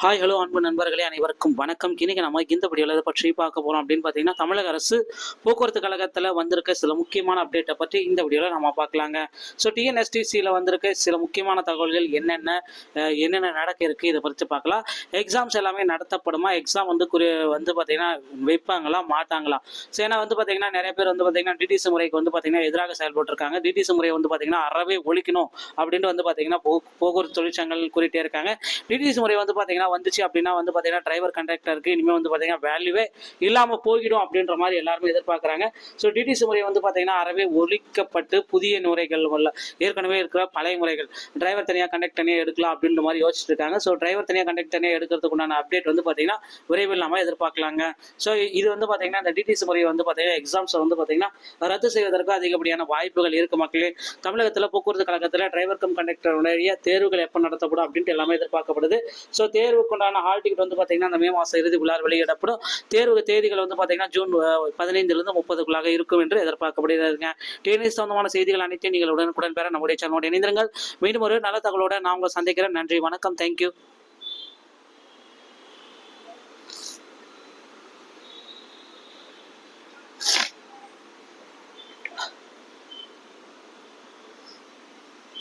Hi hello அன்பு நண்பர்களே அனைவருக்கும் வணக்கம். இன்னைக்கு நம்ம இந்த வீடியோவில் எதை பற்றி பார்க்க போகிறோம் அப்படின்னு பார்த்தீங்கன்னா தமிழக அரசு போக்குவரத்து கழகத்தில் வந்திருக்க சில முக்கியமான அப்டேட்டை பற்றி இந்த வீடியோவில் நம்ம பார்க்கலாங்க. ஸோ டிஎன்எஸ்டிசியில் வந்திருக்க சில முக்கியமான தகவல்கள் என்னென்ன என்னென்ன நடக்க இருக்குது இதை பற்றி பார்க்கலாம். எக்ஸாம்ஸ் எல்லாமே நடத்தப்படுமா? எக்ஸாம் வந்து குறி வந்து பார்த்தீங்கன்னா வைப்பாங்களா? மாட்டாங்களா ஸோ ஏன்னா வந்து பார்த்தீங்கன்னா நிறைய பேர் வந்து பார்த்தீங்கன்னா டிடிசி முறைக்கு வந்து பார்த்தீங்கன்னா எதிராக செயல்பட்டுருக்காங்க. டிடிசி முறையை வந்து பார்த்தீங்கன்னா அறவே ஒழிக்கணும் அப்படின்ட்டு வந்து பார்த்தீங்கன்னா போ போக்குவரத்து தொழிற்சங்கங்கள் குறிட்டே இருக்காங்க. டிடிசி முறை வந்து பார்த்தீங்கன்னா வந்துச்சு அப்படின்னா வந்து பார்த்தீங்கன்னா டிரைவர் கண்டக்டருக்கு இனிமேல் வந்து பார்த்தீங்கன்னா வேல்யூவே இல்லாமல் போய்கிடும் அப்படின்ற மாதிரி எல்லாருமே எதிர்பார்க்குறாங்க. ஸோ டிடிசி முறை வந்து பார்த்தீங்கன்னா அறவே ஒழிக்கப்பட்டு புதிய முறைகள் உள்ள ஏற்கனவே இருக்கிற பழைய முறைகள். டிரைவர் தனியாக கண்டக்ட் தனியாக எடுக்கலாம் அப்படின்ற மாதிரி யோசிச்சுட்டு இருக்காங்க. ஸோ டிரைவர் தனியாக கண்டக்ட் தனியாக எடுக்கிறதுக்கு உண்டான அப்டேட் வந்து பார்த்தீங்கன்னா விரைவில் நம்ம எதிர்பார்க்கலாங்க. ஸோ இது வந்து பார்த்தீங்கன்னா இந்த டிடிசி முறையை வந்து பார்த்தீங்கன்னா எக்ஸாம்ஸை வந்து பார்த்தீங்கன்னா ரத்து செய்வதற்கு அதிகப்படியான வாய்ப்புகள் இருக்கு மக்களே. தமிழகத்தில் போக்குவரத்து கழகத்தில் டிரைவர் கம் கண்டக்டருடைய தேர்வுகள் எப்போ நடத்தப்படும் அப்படின்ட்டு எல்லாமே எதிர்பார்க்கப்படுது. ஸோ தேர்வு தேர்வுக்குண்டான ஹால் டிக்கெட் வந்து பார்த்தீங்கன்னா அந்த மே மாதம் இறுதிக்குள்ளார் வெளியிடப்படும். தேர்வு தேதிகள் வந்து பார்த்தீங்கன்னா ஜூன் அஹ், பதினைந்திலிருந்து முப்பதுக்குள்ளாக இருக்கும் என்று எதிர்பார்க்கப்படுகிறதுங்க டிஎன்எஸ் சம்பந்தமான செய்திகள் அனைத்தையும் நீங்கள் உடனுக்குடன் பெற நம்முடைய சேனலோடு இணைந்திருங்கள். மீண்டும் ஒரு நல்ல தகவலோட நான் உங்களை சந்திக்கிறேன். நன்றி வணக்கம். தேங்க்யூ